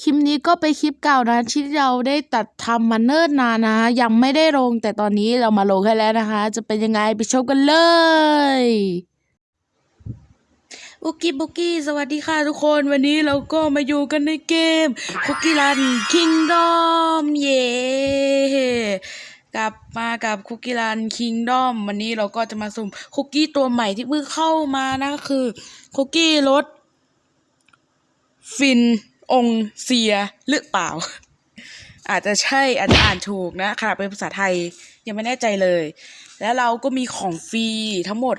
คลิปนี้ก็เป็นคลิปเก่านะที่เราได้ตัดทำมาเนิ่นนานนะยังไม่ได้ลงแต่ตอนนี้เรามาลงให้แล้วนะคะ จะเป็นยังไงไปชมกันเลยบุกกี้บุกกี้สวัสดีค่ะทุกคนวันนี้เราก็มาอยู่กันในเกมคุกกี้รันคิงดอมเย้กลับมากับคุกกี้รันคิงดอมวันนี้เราก็จะมาสุ่มคุกกี้ตัวใหม่ที่เพิ่งเข้ามานะคือคุกกี้รสฟิน องเซียหรือเปล่า อาจจะใช่อาจจะอ่านถูกนะค่ะเป็นภาษาไทยยังไม่แน่ใจเลย แล้วเราก็มีของฟรีทั้งหมด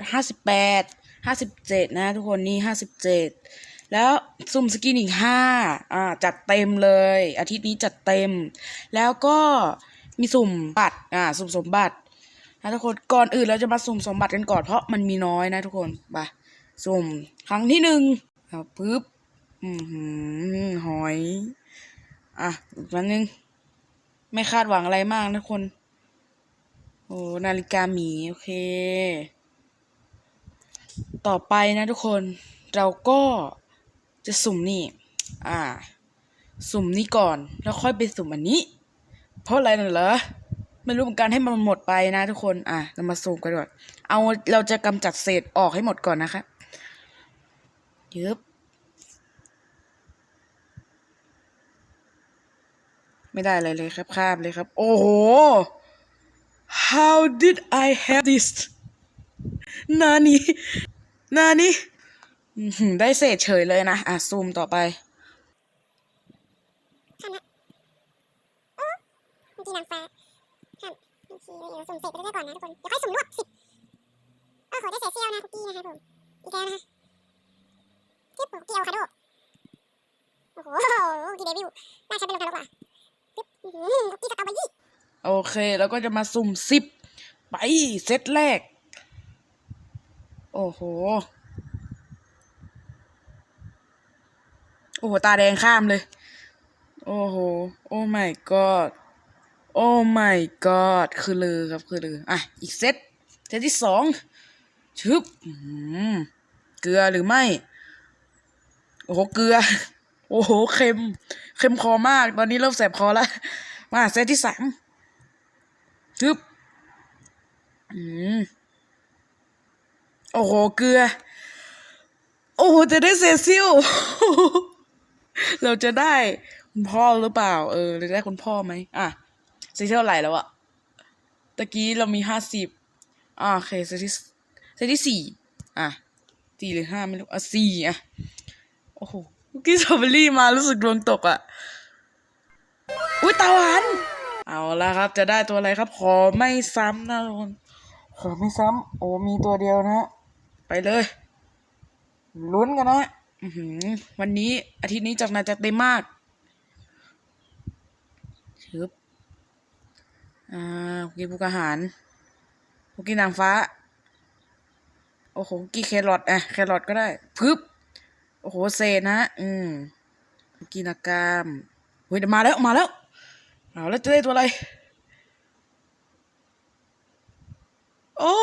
58 57 นะทุกคนนี่ 57 แล้วซุ่มสกินอีก5อ่าจัดเต็มเลย อาทิตย์นี้จัดเต็ม แล้วก็มีสุ่มบัตรอ่าสุ่มสมบัตินะทุกคนก่อนอื่นเราจะมาสุ่มสมบัติกันก่อนเพราะมันมีน้อยนะทุกคนไปสุ่มครั้งที่หนึ่งเอาปึ๊บ อืมหอย อะ อีกวันนึง ไม่คาดหวังอะไรมากนะทุกคน โอ้นาฬิกาหมี โอเค ต่อไปนะทุกคน เราก็จะสุ่มนี่ อ่า สุ่มนี้ก่อน แล้วค่อยไปสุ่มอันนี้ เพราะอะไรน่ะเหรอไม่รู้เหมือนกันให้มันหมดไปนะทุกคน อะ เรามาสุ่มกันก่อน เอาเราจะกำจัดเศษออกให้หมดก่อนนะคะยึบ ไม่ได้อะไรเลยครับข้ามเลยครับ โอ้โห how did I have this นานี่นานี้ได้เศษเฉยเลยนะ อะ ซูมต่อไปค่ะนะโอ้เมื่อกี้นางฟ้าค่ะเมื่อกี้เดี๋ยวสุ่มเสร็จไปเรื่อยๆก่อนนะทุกคน เดี๋ยวค่อยสุ่มรวบสิบเออขอได้เศษเสี้ยวนะคุกกี้นะครับผม อีกแล้วนะคะเก็บคุกกี้อะโวคาโด โอ้โหคุกกี้เดวิลน่าใช้เป็นโลคาโดกว่า โอเคแล้วก็จะมาสุ่มสิบไปเซตแรก โอ้โห โอ้โห ตาแดงข้ามเลย โอ้โห โอ้ my god โอ้ my god คือลือครับคือลืออะ อีกเซตเซตที่สองชึบเกลือหรือไม่ โอ้โห เกลือ โอ้โหเค็ม เค็มคอมาก ตอนนี้เริ่มแสบคอแล้ว มาเซตที่สามจึ๊บอืมโอ้โห เกลือ โอ้โห จะได้เซซิล เราจะได้คุณพ่อหรือเปล่า เออเราจะได้คุณพ่อไหม อะเซซิลเท่าไหร่แล้วอะตะกี้เรามีห้าสิบอ่าโอเคเซตที่เซตที่สี่อะสี่หรือห้าไม่รู้ อะสี่อะ โอ้โห เมื่อกี้สตรอเบอรี่มารู้สึกดวงตกอะอุ้ยตาหวาน เอาละครับ จะได้ตัวอะไรครับ ขอไม่ซ้ำนะทุกคน ขอไม่ซ้ำ โอ้มีตัวเดียวนะ ไปเลย ลุ้นกันนะวันนี้อาทิตย์นี้จัดหนาจัดเต็มมากชึบอ่าคุกกี้ผู้กอาหารคุกกี้นางฟ้า โอ้โหคุกกี้แครอทอะแครอทก็ได้ พึบ โอ้โหเซนะ อืมกกี้นากามเฮ้ยมาแล้วมาแล้วเอาแล้วจะได้ตัวอะไร โอ้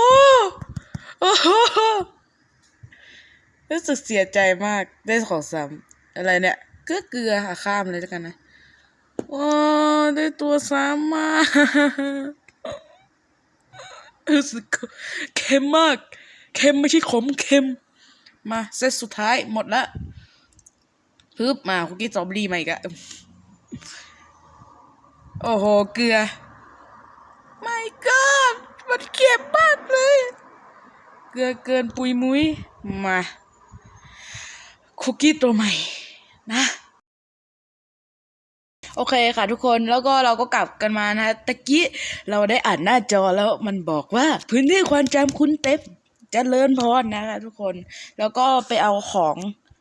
โอ้โหรู้สึกเสียใจมากได้ของซ้ำอะไรเนี่ยเกลือเกลือค่ะข้ามเลยแล้วกันนะโอ้ได้ตัวซ้ำมารู้สึกเค็มมาก เค็มไม่ใช่ขมเค็ม มาเซตสุดท้ายหมดละพึบมาคุกกี้สตรอเบอรี่มาอีกอะโอ้โห เกลือไม่ก็มันเค็มมากเลย เกลือเกินปุยมุ้ย มา คุกกี้ตัวใหม่ นะ โอเคค่ะทุกคนแล้วก็เราก็กลับกันมานะตะกี้เราได้อ่านหน้าจอแล้วมันบอกว่า พื้นที่ความจำคุณเต็ม เจะเลิญพรนะคะทุกคน แล้วก็ไปเอาของ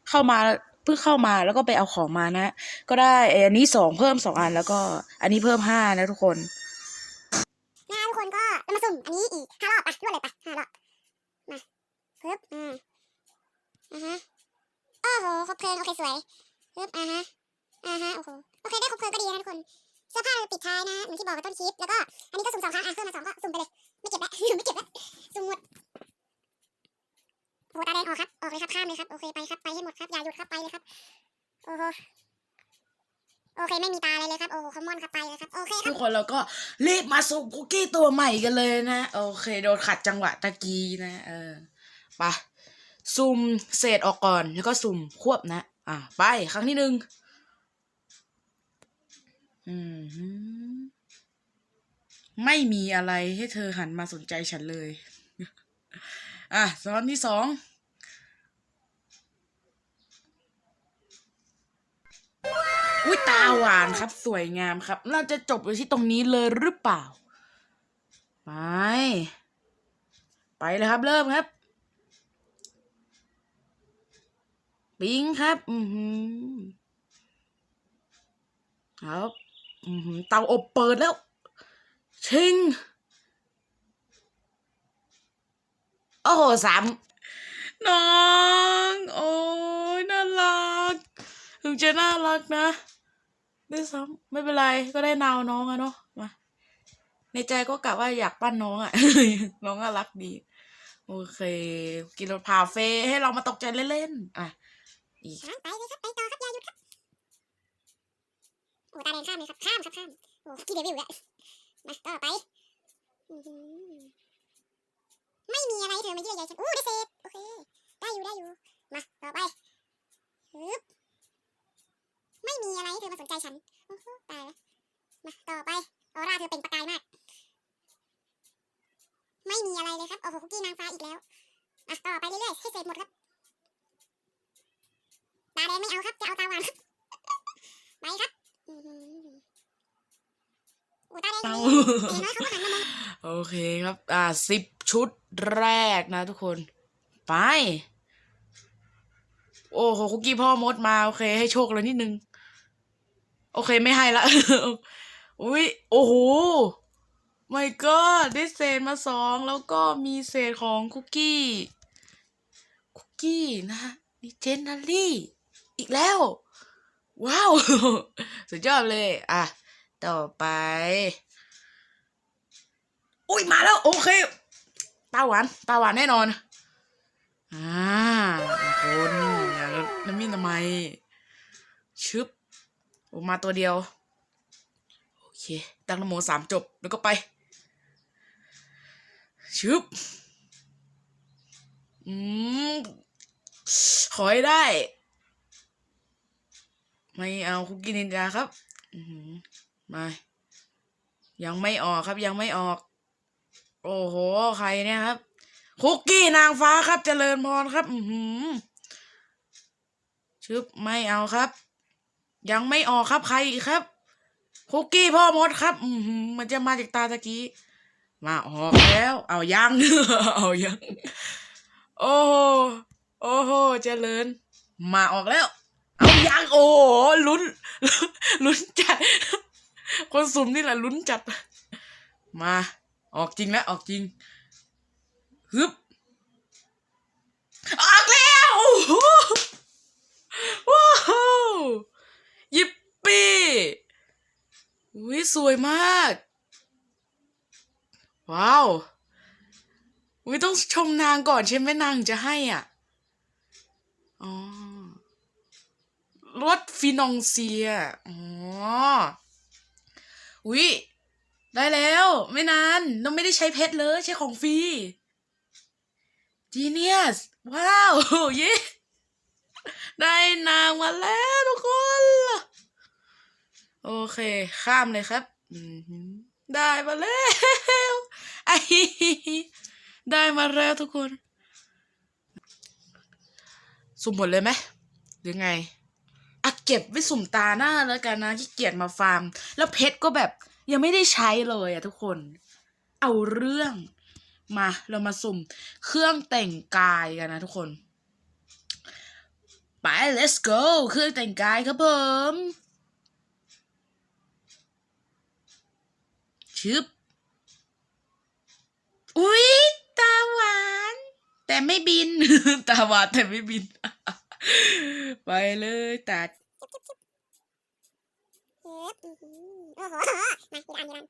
เข้ามาเพิ่งเข้ามาแล้วก็ไปเอาของมานะ ก็ได้อันนี้สองเพิ่มสองอันแล้วก็อันนี้เพิ่มห้านะทุกคนนะทุกคนก็เรามาสุ่มอันนี้อีกห้ารอบไปรวดเลยไปห้ารอบมาปึ๊บอ่าอ่าฮะโอ้โหครบเพลิงโอเคสวยปึ๊บอ่าฮะอ่าฮะโอ้โหโอเคได้ครบเพลิงก็ดีนะทุกคนเสื้อผ้าเราปิดท้ายนะเหมือนที่บอกไปต้นคลิปแล้วก็อันนี้ก็สุ่มสองครั้งอะเพิ่มมาสองก็สุ่มไปเลยไม่เก็บแล้วไม่เก็บแล้วสุ่มหมด โอ้โหตาแดงออกครับ ออกเลยครับ ข้ามเลยครับ โอเค ไปครับ ไปให้หมดครับ อย่าหยุดครับ ไปเลยครับ โอ้โห โอเค ไม่มีตาอะไรเลยครับ โอ้โหคอมมอนครับ ไปเลยครับ โอเคคทุรับกคนเราก็รีบมาสุ่มคุกกี้ตัวใหม่กันเลยนะ โอเค โดนขัดจังหวะตะกี้นะ เออ ไป สุ่มเศษออกก่อน แล้วก็สุ่มควบนะ อะ ไป ครั้งที่หนึ่งอืมไม่มีอะไรให้เธอหันมาสนใจฉันเลย อะซ้อนที่สองอุ้ยตาหวานครับ สวยงามครับเราจะจบอยู่ที่ตรงนี้เลยหรือเปล่า ไป ไปเลยครับ เริ่มครับ ปิงครับ อือหือครับ อือหือเตาอบเปิดแล้ว ชิง โอ้โหสามน้อง โอ้ยน่ารัก ถึงจะน่ารักนะด้วยซ้ำไม่เป็นไรก็ได้นาวน้องอะเนาะมาในใจก็กะว่าอยากปั้นน้องอะน้องน่ารักดี โอเค กินรถพาเฟ่ให้เรามาตกใจเล่นๆอะอีกช้างไปเลยครับไปต่อครับอย่าหยุดครับโอ้ตาแดงข้ามเลยครับข้ามครับข้ามโอ้กี่เดวิลแล้วมาต่อไปอื้อหือ ไม่มีอะไรเธอมาเยื่อใยฉันอู้ได้เศษโอเค ได้อยู่ได้อยู่ มา ต่อไปฮึบไม่มีอะไรให้เธอมาสนใจฉันโอ้โหตายแล้ว มาต่อไปออร่าเธอเป็นประกายมาก ไม่มีอะไรเลยครับ โอ้โหคุกกี้นางฟ้าอีกแล้ว อะต่อไปเรื่อยๆให้เศษหมดครับ ตาแดงไม่เอาครับ จะเอาตาหวานครับ ไปครับอื้อหือโอ้ตาแดงเตาอย่างน้อยเขาก็หันมามองโอเคครับ อ่าสิบ ชุดแรกนะทุกคน ไป โอ้โหคุกกี้พ่อมดมา โอเค ให้โชคเลยนิดนึง โอเคไม่ให้ละอุ้ยโอ้โหไม่ก็ได้เศษมาสองแล้วก็มีเศษของคุกกี้ คุกกี้นะฮะนี่เจนนัลลี่ อีกแล้ว ว้าว สุดยอดเลย อะ ต่อไป อุ้ยมาแล้ว โอเค ตาหวานตาหวานแน่นอน อ่าคนอย่างน้ำมินทำไมชึบโอกมาตัวเดียว โอเค ตั้งนโมสามจบแล้วก็ไปชึบอืมขอให้ได้ ไม่เอาคุกกี้นินจาครับมายังไม่ออกครับยังไม่ออก โอ้โห ใครเนี่ยครับ คุกกี้นางฟ้าครับ เจริญพรครับ อือหือชึบไม่เอาครับ ยังไม่ออกครับใครอีกครับ คุกกี้พ่อมดครับ อือหือมันจะมาจากตาตะกี้ มาออกแล้ว เอายัง เอายัง โอ้โห โอ้โห เจริญ มาออกแล้ว เอายังโอ้โหลุ้น ลุ้นจัด คนสุ่มนี่แหละลุ้นจัด มา ออกจริงแล้วออกจริงฮึบออกแล้วโอ้โหว้าวยิปปี้อุ้ยสวยมาก ว้าวอุ้ยต้องชมนางก่อนใช่ไหมนางจะให้อะอ๋อรถฟินองเซียอ๋ออุ้ย ได้แล้ว ไม่นานเราไม่ได้ใช้เพชรเลยใช้ของฟรีจีเนียสว้าวเย้ได้นางมาแล้วทุกคน โอเค ข้ามเลยครับได้มาแล้วไอได้มาแล้วทุกคน สุ่มหมดเลยไหมหรือไงอะเก็บไว้สุ่มตาหน้าแล้วกันนะขี้เกียจมาฟาร์ม แล้วเพชรก็แบบ ยังไม่ได้ใช้เลยอะทุกคน เอาเรื่องมาเรามาสุ่มเครื่องแต่งกายกันนะทุกคน ไป let's go เครื่องแต่งกายครับผมชึบอุ๊ย ตาหวาน แต่ไม่บิน ตาหวานแต่ไม่บิน ไปเลยตัด เฮ็บอื้อหือโอ้โหมาอีกอันอีกอัน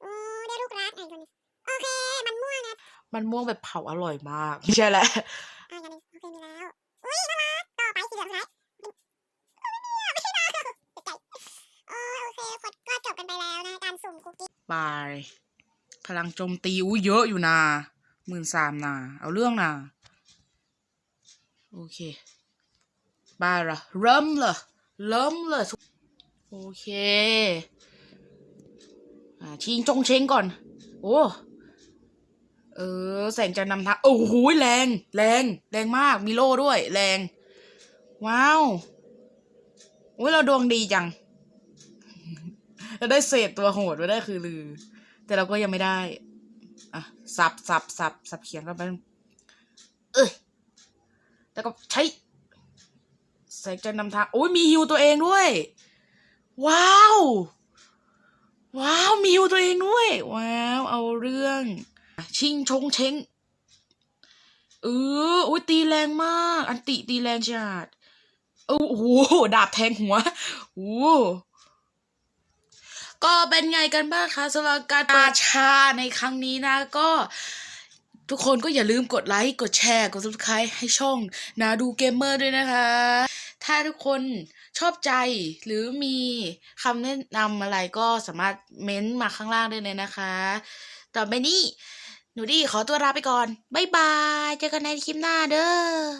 โอ้ได้ลูกรักไอ้คนนี้โอเค มันม่วงนะมันม่วงแบบเผาอร่อยมากไม่ใช่แหละอะอย่างหนึงโอเคมีแล้วอุ้ยน่ารักต่อไปสีเหลืองสุดท้ายไม่ใช่ดาวตกใจโอไปพลังโจมตีอู้เยอะอยู่นะหมื่นสามนะเอาเรื่องนะโอเคไปละเริ่มเลยเริ่มเลย โอเค อ่า ชิงจงเชงก่อน โอ้ เออ แสงจะนำทาง โอ้โหแรง แรง แรงมาก มีโล่ด้วย แรง ว้าว โอ้ยเราดวงดีจัง เราได้เศษตัวโหดมาได้คือลือ แต่เราก็ยังไม่ได้ อะ สับสับสับสับเขียนกันไป เอ้ย แล้วก็ใช้แสงจะนำทาง โอ้ยมีฮิวตัวเองด้วย ว้าว ว้าว มีฮิวตัวเองด้วย ว้าว เอาเรื่อง ชิงชงเชงเอออุ้ยตีแรงมาก อันติตีแรงจัดเออโอ้โหดาบแทงหัวโอ้โหก็เป็นไงกันบ้างคะสำหรับการปาชาในครั้งนี้นะ ก็ทุกคนก็อย่าลืมกดไลค์ กดแชร์ กด subscribe ให้ช่องนาดูเกมเมอร์ด้วยนะคะ ถ้าทุกคน ชอบใจหรือมีคำแนะนำอะไรก็สามารถเม้นต์มาข้างล่างได้เลยนะคะ ต่อไปนี้ หนูดีขอตัวลาไปก่อน บ๊ายบาย เจอกันในคลิปหน้าเด้อ